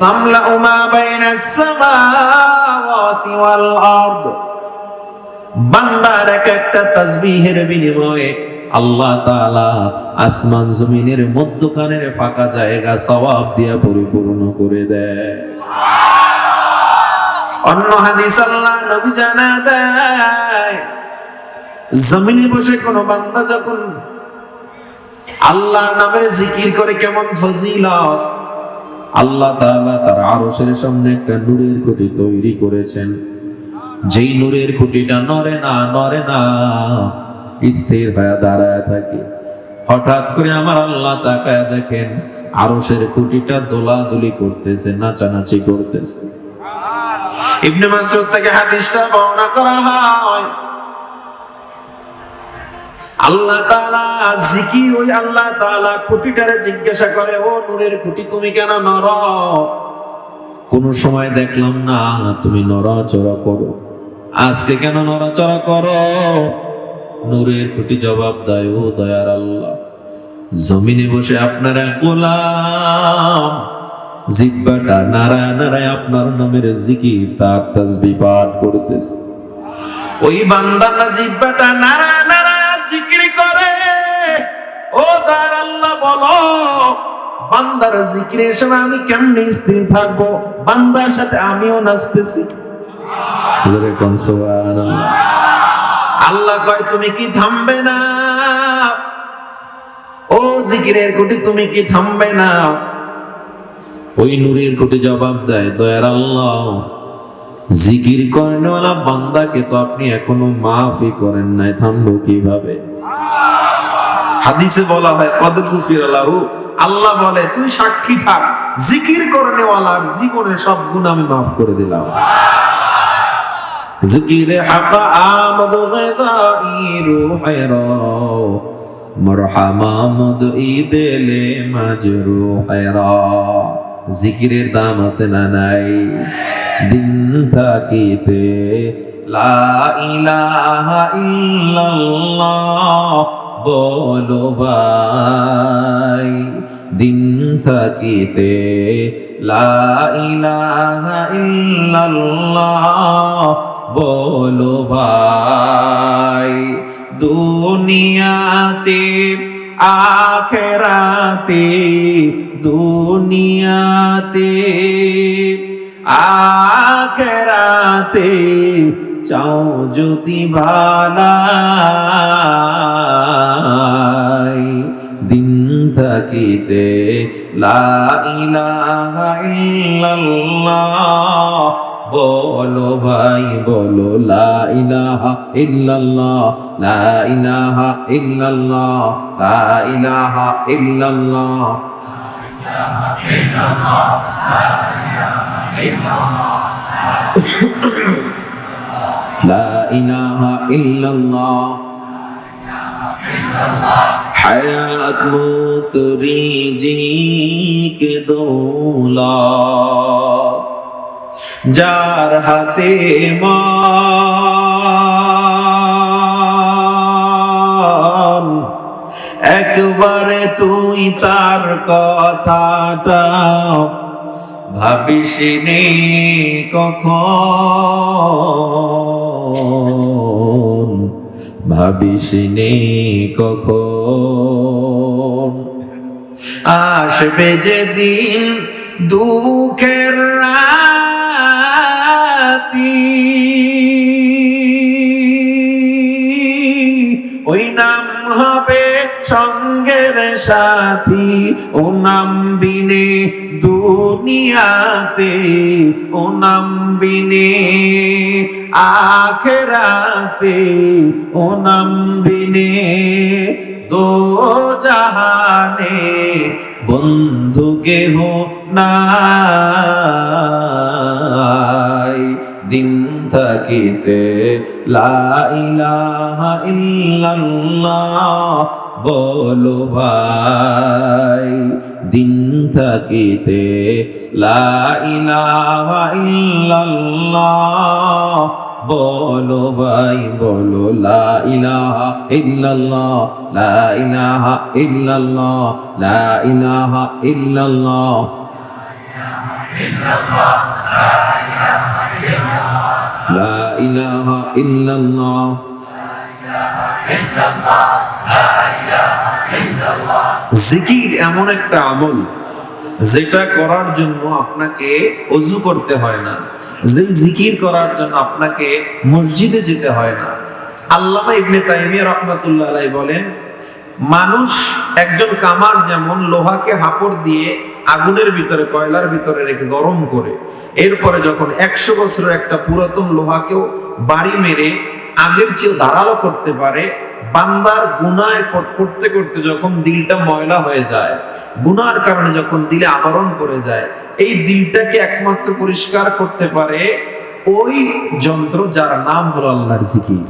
মা বাইনাস সামাওয়াতি ওয়াল আরদ। বান্দার এক একটা তাসবিহের বিনিময়ে আল্লাহ তাআলা আসমান জমিনের মধ্যখানের ফাঁকা জায়গা সওয়াব দিয়া পরিপূর্ণ করে দেয়। অন্য হাদিস আল্লাহ নবী জানা দেয়, জমিনে বসে কোনো বান্দা যখন আল্লাহ নামের জিকির করে কেমন ফজিলত আল্লাহ তাআলা তার আরশের সামনে একটা নূরের খুঁটি তৈরি করেছেন। যেই নূরের খুঁটিটা নড়ে না নড়ে না, স্থির হয়ে দাঁড়ায় থাকে। হঠাৎ করে আমার আল্লাহ তাকায় দেখেন, আরশের খুঁটিটা দোলাদুলি করতেছে, নাচানাচি করতেছে। ইবনে মাসউদ থেকে হাদিসটা বর্ণনা করা হয় আল্লাহ তাআলা জিকির ওই আল্লাহ তাআলা খুঁটিটারে জিজ্ঞাসা করে, ও নূরের খুঁটি তুমি কেন নর কোন সময় দেখলাম, না, তুমি নড়াচড়া করো। আজকে কেন নড়াচড়া করো? নূরের খুঁটি জবাব দেয় ও দয়ার আল্লাহ। জমিনে বসে আপনারা গোলাম। জিব্বাটা নারায় নারায় আপনার নামের জিকির, তার তাসবি পাঠ করতেছে। ওই বান্দা না জিব্বাটা নারায় নারায় জিকির করে। ও দার আল্লাহ বলো বান্দার জিকিরের সময় আমি কেমনে স্থির থাকব? বান্দার সাথে আমিও নাচতেছি। আল্লাহ কয় তুমি কি থামবে না? ও জিকিরের কোটি তুমি কি থামবে না? ওই নূরের কোটি জবাব দেয় দয়ার আল্লাহ। জিকির করেনওয়ালা বান্দাকে তো আপনি এখনও মাফি করেন নাই, থামবো কীভাবে? হাদিসে বলা হয়, কদ কুফির আল্লাহু আল্লাহ বলে, তুই সাক্ষী থাক, জিকির করনেওয়ালার জীবনের সব গুণ আমি মাফ করে দিলাম। জিকিরে হাকা আমদ গদাই রুহেরা মরহামা মদ ইদেলে মাজরুহেরা জিকিরের দাম আছে না নাই? দিন থাকিতে লা ইলাহা দিন থাকিতে লা ইলাহা বলো ভাই, দুনিয়াতে, আখেরাতে দুনিয়াতে, আখেরাতে চাও যদি ভালাই দিন থাকিতে লা ইলাহা ইল্লাল্লাহ। বলো ভাই, বলো লা ইলাহা ইল্লাল্লাহ। লা ইলাহা ইল্লাল্লাহ, লা ইলাহা ইল্লাল্লাহ। لا إله إلا الله حیات مو تری جی کے دولا جار ہاتے ماں একবারে তুই তার কথাটা ভাবিস নে কখন? ভাবিস নে কখন? আসবে যেদিন দুঃখের রাতি। ওই সঙ্গের সাথী ও নাম বিনে দুনিয়াতে, ও নাম বিনে আখেরাতে, ও নাম বিনে দো জাহানে বন্ধু কেহ নাই। দিন থাকিতে লাইলাহা ইল্লাল্লাহ বলো ভাই, দিন থাকিতে লা ইলাহা ইল্লাল্লাহ। বলো ভাই, বলো লা ইলাহা ইল্লাল্লাহ, লা ইলাহা ইল্লাল্লাহ, লা ইলাহা ইল্লাল্লাহ। লা ইলাহা ইল্লাল্লাহ। জিকির এমন একটা আমল, যেটা করার জন্য আপনাকে অজু করতে হয় না। যে জিকির করার জন্য আপনাকে মসজিদে যেতে হয় না। আল্লামা ইবনে তাইমিয়া রহমাতুল্লাহ আলাই বলেন, মানুষ একজন কামার যেমন লোহাকে হাপড় দিয়ে আগুনের ভিতরে, কয়লার ভিতরে রেখে গরম করে, এরপরে যখন একশো বছরের একটা পুরাতন লোহাকেও বাড়ি মেরে আগের চেয়েও ধারালো করতে পারে, বান্দার গুনায় করতে করতে যখন দিলটা ময়লা হয়ে যায়, গুনার কারণে যখন দিলে আবরণ পড়ে যায়, এই দিলটাকে একমাত্র পরিষ্কার করতে পারে ওই যন্ত্র যার নাম হলো আল্লাহর জিকির।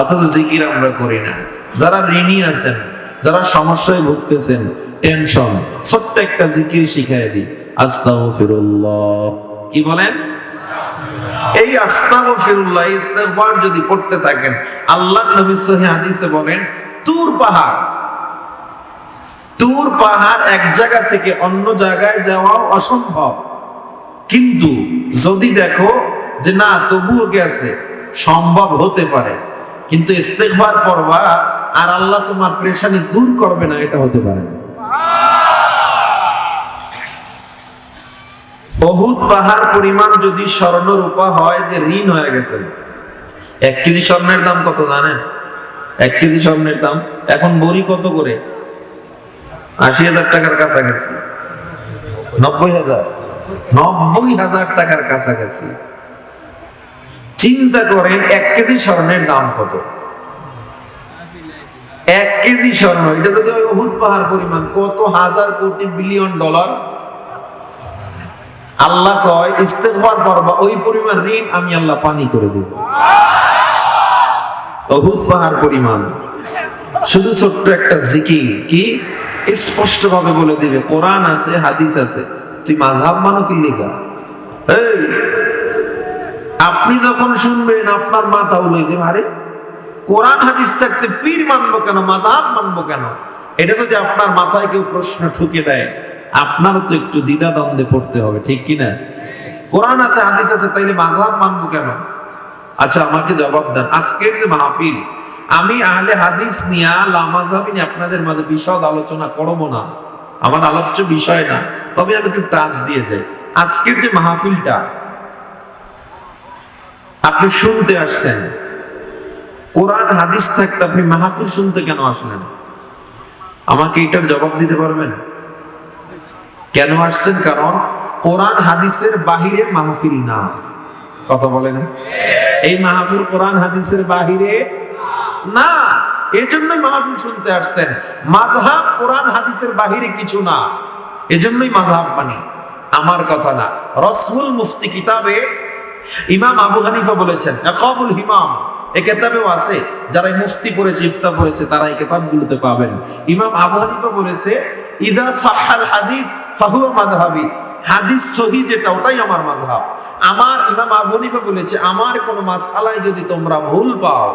অথচ জিকির আমরা করি না। যারা ঋণী আছেন, যারা সমস্যায় ভুগতেছেন টেনশন ছোট্ট একটা জিকির শিখাই দিই। আস্তাগফিরুল্লাহ। কি বলেন? এই আস্তাগফিরুল্লাহ, ইস্তেগফার যদি পড়তে থাকেন আল্লাহ নবী সহিহ হাদিসে বলেন, তুর পাহাড়। তুর পাহাড় এক জায়গা থেকে অন্য জায়গায় যাওয়া অসম্ভব। কিন্তু যদি দেখো যে না, তবুও গেছে, সম্ভব হতে পারে। কিন্তু ইস্তেগফার পড়বা আর আল্লাহ তোমার পরেশানি দূর করবে না, এটা হতে পারে না। বহুত পাহাড় পরিমাণ যদি স্বর্ণ রূপা হয় যে ঋণ হয়ে গেছে। এক কেজি স্বর্ণের দাম কত জানেন? এক কেজি স্বর্ণের দাম, এখন বড়ি কত করে? আশি হাজার টাকার কাছাকাছি। নব্বই হাজার। নব্বই হাজার টাকার কাছাকাছি। চিন্তা করেন, এক কেজি স্বর্ণের দাম কত? এক কেজি স্বর্ণ, এটা যদি ওই অহুদ পাহাড় পরিমাণ, কত হাজার কোটি বিলিয়ন ডলার? আল্লাহ কয়, ইস্তেগফার করবা ওই পরিমাণ ঋণ আমি আল্লাহ পানি করে দেব। অহুদ পাহাড় পরিমাণ। শুধু ছোট্ট একটা জিকির, কি? স্পষ্ট ভাবে বলে দিবে, কোরআন আছে, হাদিস আছে, তুই মাঝহাব মানো কি লেখা? আপনি যখন শুনবেন, আপনার মাথা উলে যে আরে, কোরআন, হাদিস থাকতে পীর মানবো কেন, মাঝহাব মানবো কেন? এটা যদি আপনার মাথায় কেউ প্রশ্ন ঠুকে দেয় আপনারও তো একটু দ্বিধা দ্বন্দ্বে পড়তে হবে, ঠিক কি না? কোরআন আছে, হাদিস আছে, তাইলে মাঝহাব মানবো কেন? আচ্ছা আমাকে জবাব দেন। আজকের যে মাহফিল, আমি আহলে হাদিস নিয়া লামাজাবি নিয়ে আপনাদের মাঝে বিশদ আলোচনা করব না। আমার আলোচ্য বিষয় না, তবে আমি একটু টাচ দিয়ে যাই। আজকের যে মাহফিলটা, আপনি শুনতে আসছেন। কোরআন, হাদিস থাকতে আপনি মাহফিল শুনতে কেন আসলেন? আমাকে এটার জবাব দিতে পারবেন? কেন আসছেন? কারণ কোরআন হাদিসের বাহিরে মাহফিল না কথা বলেন। এই মাহফিল কোরআন হাদিসের বাহিরে না। এজন্যই মাহফিল শুনতে আসছেন। মাযহাব কোরআন হাদিসের বাহিরে কিছু না। এজন্যই মাযহাব মানি। আমার কথা না। রসুল মুফতি কিতাবে ইমাম আবু হানিফা বলেছেন একাবুল হিমাম এই কেতাবেও আছে। যারা মুফতি পড়েছে ইফতা পড়েছে, তারা এই কেতাবগুলোতে পাবেন। ইমাম আবু হানিফা বলেছে ইদা সাহাল হাদিস ফাহুয়া মাযহাবি। হাদিস সহি যেটা, ওটাই আমার মাযহাব। আমার ইমাম আবু হানিফা বলেছে, আমার কোন মাসআলায় যদি তোমরা ভুল পাও,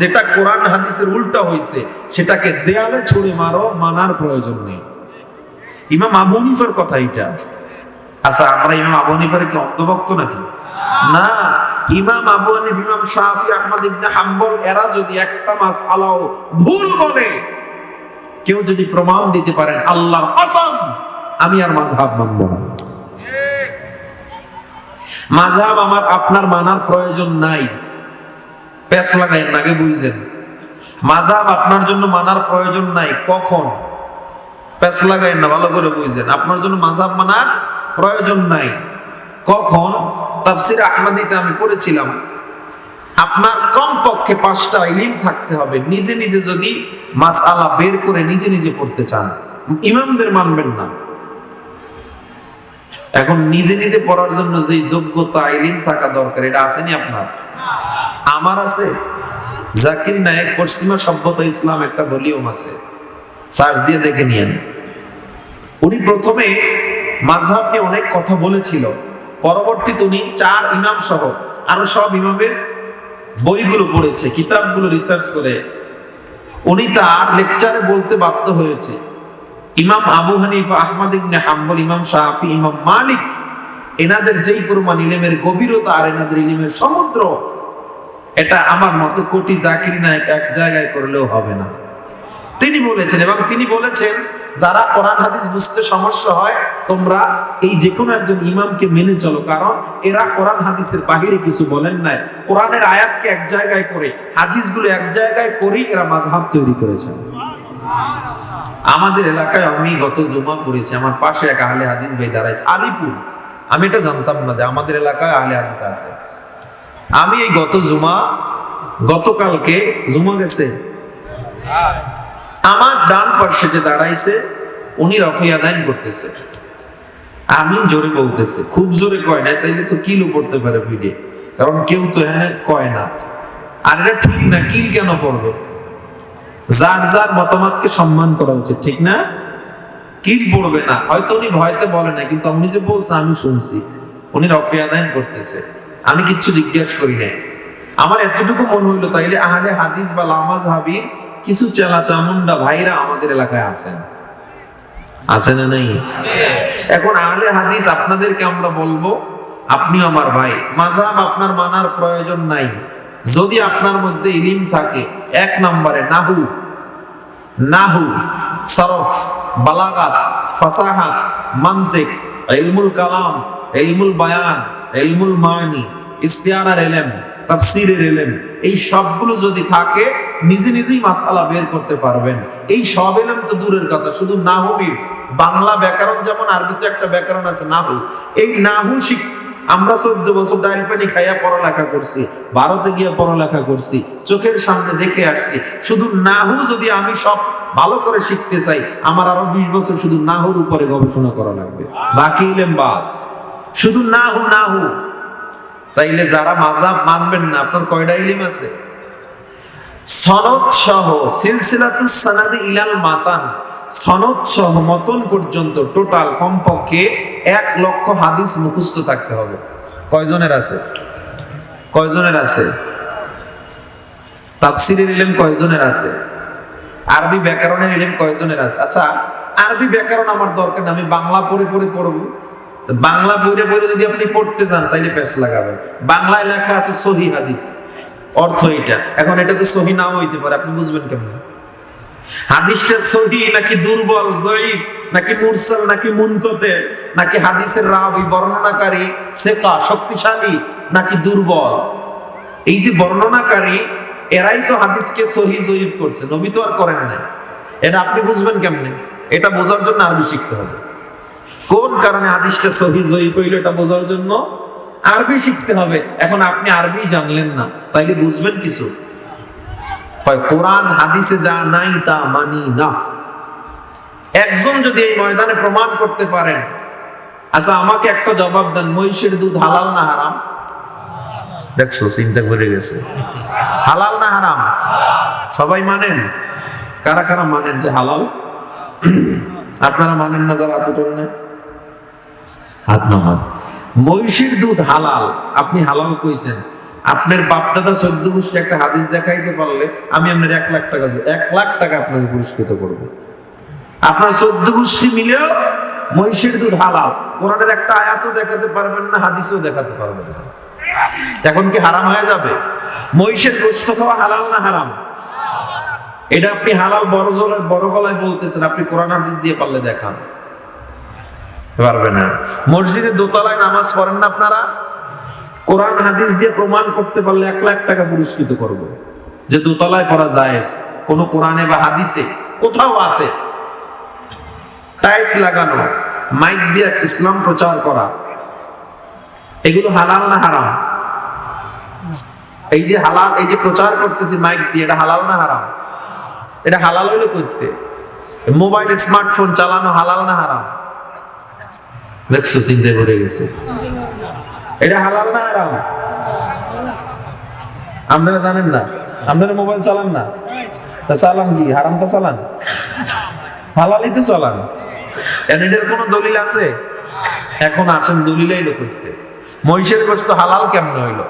যেটা কোরআন হাদিসের উল্টা হয়েছে সেটাকে দেয়ালে ছুঁড়ে মারো, মানার প্রয়োজন নেই। ইমাম আবু হানিফার কথা এটা আচ্ছা আমরা ইমাম আবু হানিফার কি অন্তভক্ত নাকি? না, ইমাম আবু হানিফ, ইমাম শাফি, আহমদ ইবনে হাম্বল, এরা যদি একটা মাস আলাও ভুল বলে কেউ যদি প্রমাণ দিতে পারেন আল্লাহর কসম, আমি আর মাযহাব মানব না। মাযহাব আমার আপনার মানার প্রয়োজন নাই। পেছ লাগাইন আগে বুঝছেন মাযহাব আপনার জন্য মানার প্রয়োজন নাই, কখন? পেছ লাগাইন না, ভালো করে বুঝছেন আপনার জন্য মাযহাব মানার প্রয়োজন নাই। কখন? তাফসির আহমদিতে আমি পড়েছিলাম। আপনার কমপক্ষে পাঁচটা ইলিম থাকতে হবে। নিজে নিজে যদি মাস আলা বের করে নিজে নিজে পড়তে চান, ইমামদের মানবেন না। এখন নিজে নিজে পড়ার জন্য যে যোগ্যতা, ইলিম থাকা দরকার, এটা আসেনি আপনার? আমার আছে। জাকির নায়ক পশ্চিমা সভ্যতা ইসলাম একটা ভলিউম আছে। সার্চ দিয়ে দেখে নিয়েন। উনি প্রথমে মাঝহাব নিয়ে অনেক কথা বলেছিল। পরবর্তীতে উনি চার ইমাম সহ আরও সব ইমামের বইগুলো পড়েছে, কিতাবগুলো রিসার্চ করে। উনি তার লেকচারে বলতে বাধ্য হয়েছে, ইমাম আবু হানিফা, আহমদ ইবনে হাম্বল, ইমাম শাহি ইমাম মালিক, এনাদের যেই পরিমাণ ইলেমের গভীরতা আর এনাদের ইলিমের সমুদ্র, এটা আমার মতো কোটি জাকির নায়ক এক জায়গায় করলেও হবে না। তিনি বলেছেন এবং তিনি বলেছেন যারা কোরআন হাদিস বুঝতে সমস্যা হয়, তোমরা এই যে কোনো একজন ইমামকে মেনে চলো, কারণ এরা কোরআন হাদিসের বাহিরে কিছু বলেন নাই। কোরআনের আয়াতকে এক জায়গায় করে, হাদিসগুলো এক জায়গায় করেই এরা মাঝহাব তৈরি করেছেন আমাদের এলাকায় আমি গত জুমা পড়েছি, আমার পাশে এক আহলে হাদিস ভাই দাঁড়াইছে, আলিপুর। আমি এটা জানতাম না যে আমাদের এলাকায় আহলে হাদিস আছে। আমি এই গত জুমা, গতকালকে, জুমা গেছে? আমার ডান পাশে যে দাঁড়াইছে, উনি রফিয়া দাইন করতেছে। আমি জোরে বলতেছে, খুব জোরে কয় না, তাইলে তো কিলো পড়তে পারে ভিডে কারণ কেউ তো এখানে কয় না। আর এটা ঠিক না, কিল কেন পড়বে? যার যার মতামতকে সম্মান করা উচিত, ঠিক না? কিল পড়বে না। হয়তো উনি ভয়তে বলে না, কিন্তু উনি যে বলছে আমি শুনছি। উনি রফিয়া দাইন করতেছে। আমি কিচ্ছু জিজ্ঞেস করি নাই। আমার এতটুকু মনে হইল, তাইলে আহলে হাদিস বা লামাজ হাবির কিছু চেলা চামুন্ডা ভাইরা আমাদের এলাকায় আছেন। আছে না নাই? এখন আহলে হাদিস আপনাদেরকে আমরা বলব আপনি আমার ভাই। মাঝহাব আপনার মানার প্রয়োজন নাই। যদি আপনার মধ্যে ইলিম থাকে, এক নম্বরে নাহু। নাহু, সরফ, বালাগাত, ফাসাহাত, মান্তিক, ইলমুল কালাম, ইলমুল বায়ান, ইলমুল মানি, ইস্তিয়ারার এলেম। তাফসিরের এলেম। এই সবগুলো যদি থাকে, নিজে নিজেই মাসালা বের করতে পারবেন। এই সব এলেম তো দূরের কথা, শুধু নাহুবির বাংলা ব্যাকরণ যেমন, আরবিতে একটা ব্যাকরণ আছে, নাহু। এই নাহু শিখ আমরা চোদ্দ বছর ডাইল পানি খাইয়া পড়ালেখা করছি ভারতে গিয়ে পড়ালেখা করছি, চোখের সামনে দেখে আসছি। শুধু নাহু যদি আমি সব ভালো করে শিখতে চাই, আমার আরও বিশ বছর শুধু নাহুর উপরে গবেষণা করা লাগবে। বাকি ইলেম বাদ। শুধু নাহু নাহু। তাইলে যারা মাজাব মানবেন না, আপনার কয়টা ইলিম আছে? সনদ সহ সিলসিলাতু সানাদি ইলাল মাতান সনদ সহ মতন পর্যন্ত টোটাল কমপক্ষে এক লক্ষ হাদিস মুখস্থ থাকতে হবে। কয়জনের আছে? কয়জনের আছে? তাফসিরের ইলম কয়জনের আছে? আরবি ব্যাকরণের ইলম কয়জনের আছে? আচ্ছা আরবি ব্যাকরণ আমার দরকার না, আমি বাংলা পড়ে পড়ে পড়ব। বাংলা পড়ে পড়ে যদি আপনি পড়তে চান তাইলে পেশ লাগাবেন। বাংলায় লেখা আছে সহি হাদিস। অর্থ এটা এখন এটা তো সহি নাও হইতে পারে, আপনি বুঝবেন কেমন? হাদিসটা সহি নাকি দুর্বল, জয়ীফ, নাকি মুরসাল, নাকি মুনকতে, নাকি হাদিসের রাবি, বর্ণনাকারী, সেকা, শক্তিশালী, নাকি দুর্বল? এই যে বর্ণনাকারী, এরাই তো হাদিসকে সহি, জয়ীফ করছে। নবী তো আর করেন না এটা আপনি বুঝবেন কেমনে? এটা বোঝার জন্য আরবি শিখতে হবে। কোন কারণে হাদিসটা সহি, জয়ীফ হইল এটা বোঝার জন্য? আরবি শিখতে হবে। এখন আপনি আরবি জানলেন না, তাইলে বুঝবেন কিছু? কোরআন হাদিসে যা নাই তা মানি না। একজন যদি এই ময়দানে প্রমাণ করতে পারেন আচ্ছা আমাকে একটা জবাব দেন, মহিষের দুধ হালাল না হারাম? দেখছ, চিন্তা করে গেছে। হালাল না হারাম? সবাই মানেন? কারা কারা মানেন যে হালাল? আপনারা মানেন না যারা এতটুকু? না হাত নামান। মহিষের দুধ হালাল, আপনি হালাল কইছেন। আপনার বাপদাদা চোদ্দ গোষ্ঠী একটা হাদিস দেখাইতে পারলে আমি আপনার এক লাখ টাকা এক লাখ টাকা আপনাকে পুরস্কৃত করব। আপনার চোদ্দ গোষ্ঠী মিলেও মহিষের দুধ হালাল। কোরআনের একটা আয়াতও দেখাতে পারবেন না, হাদিসও দেখাতে পারবেন না। এখন কি হারাম হয়ে যাবে? মহিষের গোষ্ঠ খাওয়া হালাল না হারাম? এটা আপনি হালাল বড় জলায় বড় গলায় বলতেছেন, আপনি কোরআন হাদিস দিয়ে পারলে দেখান। পারবে না। মসজিদে দোতলায় নামাজ পড়েন না আপনারা? কোরআন, হাদিস দিয়ে প্রমাণ করতে পারলে এক লাখ টাকা পুরস্কৃত করব। যে দোতলায় পড়া যায় কোন কোরআনে বা হাদিসে কোথাও আছে। টাইলস লাগানো, মাইক দিয়ে ইসলাম প্রচার করা, এগুলো হালাল না হারাম? এই যে হালাল, এই যে প্রচার করতেছি মাইক দিয়ে, এটা হালাল না হারাম? এটা হালাল হইল করতে মোবাইল, স্মার্টফোন চালানো হালাল না হারাম? দেখছ, চিন্তায় পড়ে গেছে। এটা হালাল না হারাম? আপনারা জানেন না? আপনারা মোবাইল চালান না? তা চালান কি? হারামটা চালান? হালালই তো চালান। এটার কোনো দলিল আছে? এখন আসেন দলিলাই লোক করতে মহিষের গোস্ত হালাল কেমনে হইল?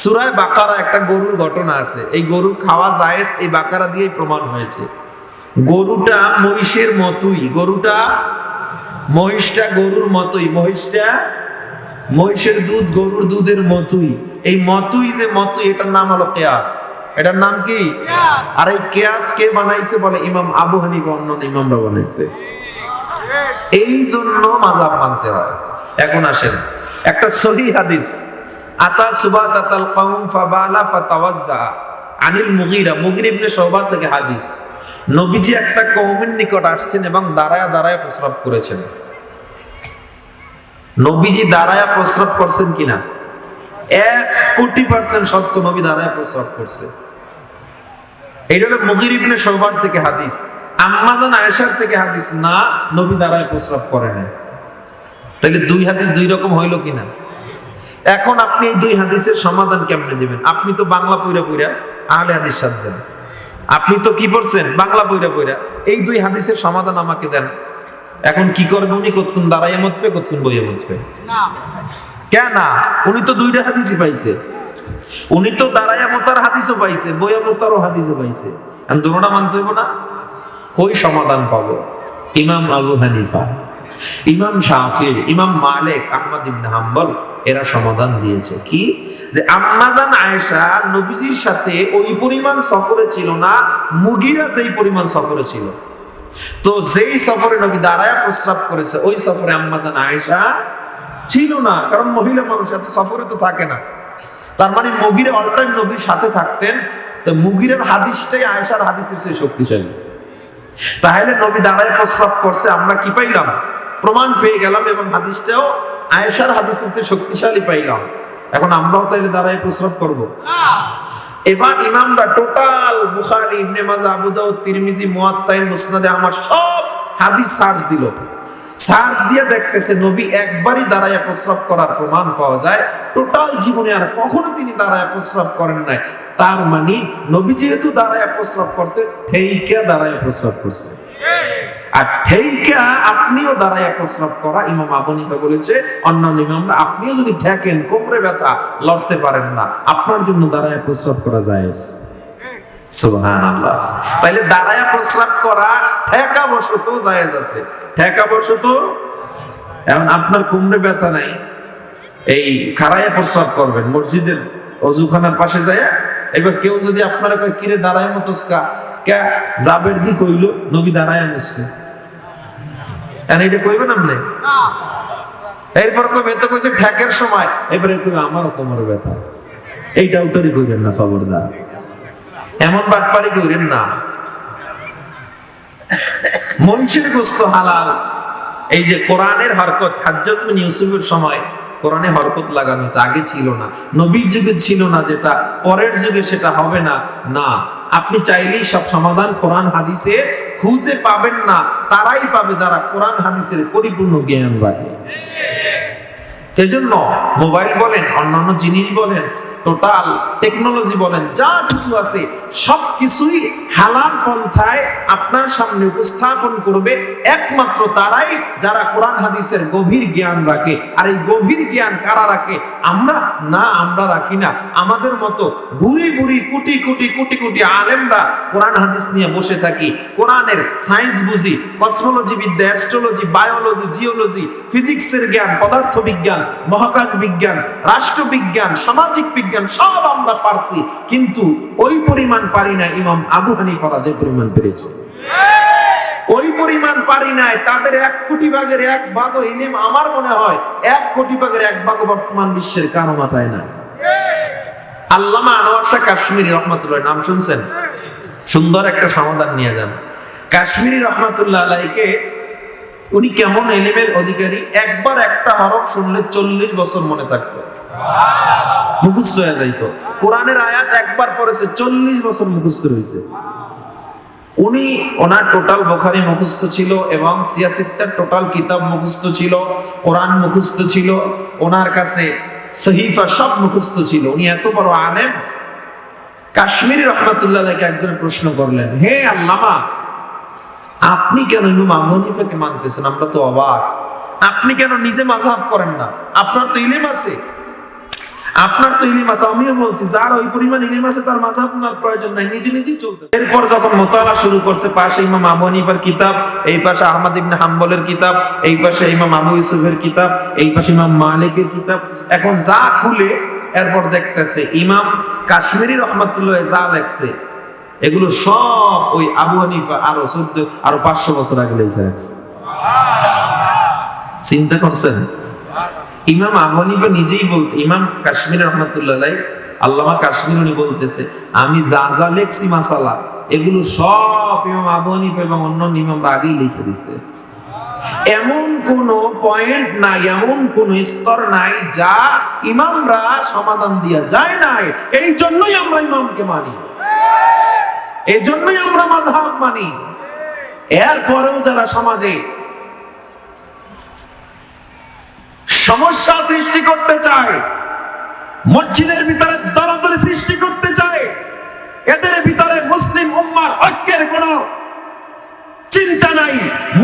সুরায় বাকারা একটা গরুর ঘটনা আছে। এই গরু খাওয়া জায়েজ, এই বাকারা দিয়েই প্রমাণ হয়েছে। গরুটা মহিষের মতোই। গরুটা মহিষটা গরুর মতোই মহিষটা মহিষের দুধ গরুর দুধের মতোই। এই মতোই যে মতোই এটার নাম হলো কেয়াস। এটার নাম কি? আর এই কেয়াস কে বানাইছে বলে? ইমাম আবু হানিফা অন্য ইমামরা বানাইছে। এই জন্য মাজাব মানতে হয়। এখন আসেন। একটা সহি হাদিস। আতা সুবাত আতাল কওম ফাবালা ফাতাওয়াজ্জা আনিল মুগিরা। মুগির ইবনে শুবা থেকে হাদিস। নবীজি একটা কওমের নিকট আসছেন এবং দাঁড়ায় দাঁড়ায় প্রস্রাব করেছেন। নবীজি দাঁড়ায় প্রস্রাব করছেন কিনা? এক কোটি পার্সেন্ট সত্য নবী দাঁড়ায় প্রস্রাব করছে। এটা হলো মুগির ইবনে শুবার থেকে হাদিস। আম্মাজান আয়েশার থেকে হাদিস না, নবী দাঁড়ায় প্রস্রাব করে না তাহলে দুই হাদিস দুই রকম হইল কিনা? এখন আপনি এই দুই হাদিসের সমাধান কেমনে দিবেন? আপনি তো বাংলা পইরা পইরা আহলে হাদিস সাজছেন। আপনি তো কি পড়ছেন? বাংলা বইরা পইরা এই দুই হাদিসের সমাধান আমাকে দেন। এখন কি করবে উনি? কতক্ষণ দাঁড়াইয়া মতবে কতক্ষণ বইয়ে মতবে কেন না? উনি তো দুইটা হাদিসই পাইছে। উনি তো দাঁড়াইয়া মতার হাদিসও পাইছে, বইয়া মতারও হাদিসও পাইছে। দুটোটা মানতে হইব না? কই সমাধান পাবো? ইমাম আবু হানিফা। ইমাম শাফি, ইমাম মালিক, আহমদ ইবনে হাম্বল, এরা সমাধান দিয়েছে। কি? যে আম্মাজান আয়েশা নবীজির সাথে ওই পরিমাণ সফরে ছিল না, মুগিরা যেই পরিমাণ সফরে ছিল। তো যেই সফরে নবী দাঁড়ায় প্রস্রাব করেছে, ওই সফরে আম্মাজান আয়েশা ছিল না, কারণ মহিলা মানুষ এত সফরে তো থাকে না। তার মানে মুগিরা অল টাইম নবীর সাথে থাকতেন, তো মুগিরের হাদিসটাই আয়েশার হাদিসের সেই শক্তিশালী। তাহলে নবী দাঁড়ায় প্রস্রাব করছে, আমরা কি পাইলাম? প্রমাণ পেয়ে গেলাম এবং হাদিসটাও আয়েশার হাদিসের চেয়ে শক্তিশালী পাইলাম। এখন আমরাও তাইলে দাঁড়ায় প্রস্রাব করব। এবার ইমামরা টোটাল বুখারি, ইবনে মাজা আবু দাউদ, তিরমিজি মুয়াত্তাইন মুসনাদে আমার সব হাদিস সার্চ দিল। সার্চ দিয়ে দেখতেছে নবী একবারই দাঁড়ায় প্রস্রাব করার প্রমাণ পাওয়া যায়। টোটাল জীবনে আর কখনো তিনি দাঁড়ায় প্রস্রাব করেন নাই। তার মানে নবী যেহেতু দাঁড়ায় প্রস্রাব করছে, ঠেইকা দাঁড়ায় প্রস্রাব করছে। আর ঠেইকা আপনিও দাঁড়ায় প্রস্রাব করা ইমাম আবনিফা বলেছে, অন্যান্য ইমামরা আপনিও যদি ঠেকেন, কোমরে ব্যথা, লড়তে পারেন না। আপনার জন্য দাঁড়ায় প্রস্রাব করা যায় তাইলে দাঁড়ায় প্রস্রাব করা ঠেকা বসত জায়েজ আছে। ঠেকা বসত এখন আপনার কোমরে ব্যথা নাই, এই খাড়াইয়া প্রস্রাব করবেন, মসজিদের অজুখানার পাশে যায় এবার কেউ যদি আপনারা কিরে দাঁড়ায় মতস্কা? কে, জাবের দি কইল নবী দাঁড়ায় বসছে। আর এটা কইবেন আপনি? এরপর কইবে তো কইছে ঠেকের সময়। এবারে কইবে আমারও কোমরে ব্যথা। এইটা উত্তরই কইবেন না খবরদার। এমন বাটপারি কইরেন না। মহিষের গোস্ত হালাল। এই যে কোরআনের হরকত হাজ্জাজ বিন ইউসুফের সময় কোরআনে হরকত লাগানো হয়েছে আগে ছিল না। নবীর যুগে ছিল না যেটা পরের যুগে সেটা হবে না। না। আপনি চাইলেই সব সমাধান কোরআন হাদিসে খুঁজে পাবেন না, তারাই পাবে যারা কোরআন হাদিসের পরিপূর্ণ জ্ঞান রাখে। সেজন্য মোবাইল বলেন, অন্যান্য জিনিস বলেন টোটাল টেকনোলজি বলেন, যা কিছু আছে সব কিছুই হালাল পন্থায় আপনার সামনে উপস্থাপন করবে। একমাত্র তারাই যারা কোরআন, হাদিসের গভীর জ্ঞান রাখে। আর এই গভীর জ্ঞান কারা রাখে? আমরা? না, আমরা রাখি না। আমাদের মতো বুড়ি বুড়ি, কোটি কোটি কোটি কোটি আলেমরা কোরআন, হাদিস নিয়ে বসে থাকি। কোরআনের সায়েন্স বুঝি কসমোলজি বিদ্যা অ্যাস্ট্রোলজি বায়োলজি জিওলজি ফিজিক্সের জ্ঞান পদার্থ বিজ্ঞান মহাকাশ বিজ্ঞান রাষ্ট্রবিজ্ঞান সামাজিক বিজ্ঞান সব আমরা পারছি, কিন্তু ওই পরিমাণ পারি না ইমাম আবু হানিফারা যে পরিমাণ পেরেছে। ওই পরিমাণ পারি নাই, তাদের এক কোটি ভাগের এক ভাগ ইলিম আমার মনে হয়, এক কোটি ভাগের এক ভাগ বর্তমান বিশ্বের কারও মাথায় নাই। আল্লামা আনোয়ার শাহ কাশ্মীরি রহমতুল্লাহ নাম শুনছেন? সুন্দর একটা সমাধান নিয়ে যান। কাশ্মীরি রহমতুল্লাহ আলাইকে উনি কেমন এলিমের অধিকারী? একবার একটা হরফ শুনলে চল্লিশ বছর মনে থাকতো। মুখস্থ হয়ে যাইতো। কোরআনের আয়াত একবার পড়েছে, চল্লিশ বছর মুখস্থ রয়েছে। উনি ওনার টোটাল বোখারি মুখস্থ ছিল এবং সিয়াসিত্তার টোটাল কিতাব মুখস্থ ছিল, কোরআন মুখস্থ ছিল, ওনার কাছে সহিফা সব মুখস্থ ছিল। উনি এত বড় আলেম। কাশ্মীরি রহমাতুল্লাহকে একজন প্রশ্ন করলেন, হে আল্লামা আপনি কেন ইমাম আবু হানিফাকে মানতেছেন? আমরা তো অবাক। আপনি কেন নিজে মাযহাব করেন না? আপনার তো ইলিম আছে। আপনার তো ইলিম আছে, আমিও বলছি, যার ওই পরিমাণ ইলিম আছে তার মাঝে আপনার প্রয়োজন নাই, নিজে নিজেই চলতে এরপর যখন মোতালা শুরু করছে, পাশে ইমাম আবু হানিফার কিতাব, এই পাশে আহমদ ইবনে হাম্বলের কিতাব, এই পাশে ইমাম আবু ইউসুফের কিতাব, এই পাশে ইমাম মালিকের কিতাব, এখন যা খুলে, এরপর দেখতেছে, ইমাম কাশ্মীরি রহমতুল্লাহ যা লেখছে এগুলো সব ওই আবু হানিফা আরও চোদ্দ, আরও পাঁচশো বছর আগে লিখে রাখছে চিন্তা করছেন? ইমাম আবু হানিফা নিজেই বলতে, ইমাম কাশ্মীর রহমতুল্লাহ আল্লামা কাশ্মীর উনি বলতেছে, আমি যা যা লেখছি মাসালা এগুলো সব ইমাম আবু হানিফা এবং অন্য ইমামরা আগেই লিখে দিছে। এমন কোন পয়েন্ট নাই, এমন কোন স্তর নাই যা ইমামরা সমাধান দিয়া যায় নাই এই জন্যই আমরা ইমামকে মানি। এই জন্যই আমরা মাযহাব মানি। এরপরেও যারা সমাজে সমস্যা সৃষ্টি করতে চায়, মসজিদের ভিতরে দলাদলি সৃষ্টি করতে চায়, এদের ভিতরে মুসলিম উম্মার ঐক্যের কোন চিন্তা নাই।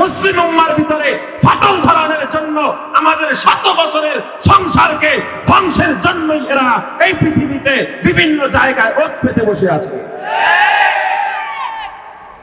মুসলিম উম্মার ভিতরে ফাটল জন্য আমাদের শত বছরের সংসারকে ধ্বংসের জন্যই এরা এই পৃথিবীতে বিভিন্ন জায়গায় ওত পেতে বসে আছে।